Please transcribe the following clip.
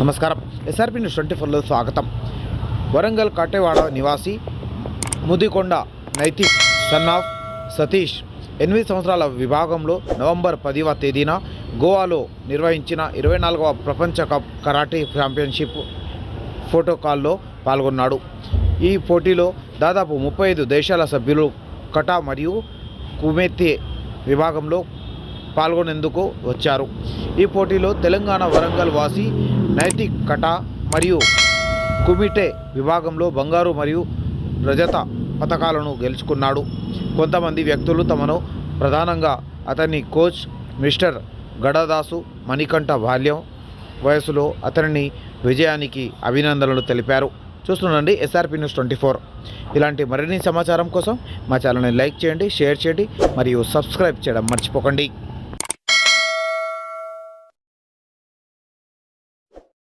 నమస్కారం. SRP news twenty ఫోర్లో స్వాగతం. వరంగల్ కాటేవాడ నివాసి ముదికొండ నైతిక్ సన్ ఆఫ్ సతీష్. ఎనిమిది సంవత్సరాల విభాగంలో నవంబర్ పదివ తేదీన గోవాలో నిర్వహించిన ఇరవై నాలుగవ ప్రపంచ కప్ కరాటే ఛాంపియన్షిప్ ఫోటోకాల్లో పాల్గొన్నాడు. ఈ పోటీలో దాదాపు ముప్పై ఐదు దేశాల సభ్యులు కటా మరియు కుమెత్తే విభాగంలో పాల్గొనేందుకు వచ్చారు. ఈ పోటీలో తెలంగాణ వరంగల్ వాసి నైతిక్ కటా మరియు కుమిటే విభాగంలో బంగారు మరియు రజత పథకాలను గెలుచుకున్నాడు. కొంతమంది వ్యక్తులు తమను ప్రధానంగా అతని కోచ్ మిస్టర్ గడదాసు మణికంఠ బాల్యం వయసులో అతనిని విజయానికి అభినందనలు తెలిపారు. చూస్తుండండి ఎస్ఆర్పి న్యూస్ ట్వంటీ ఫోర్. ఇలాంటి మరిన్ని సమాచారం కోసం మా ఛానల్ని లైక్ చేయండి షేర్ చేయండి మరియు సబ్స్క్రైబ్ చేయడం మర్చిపోకండి.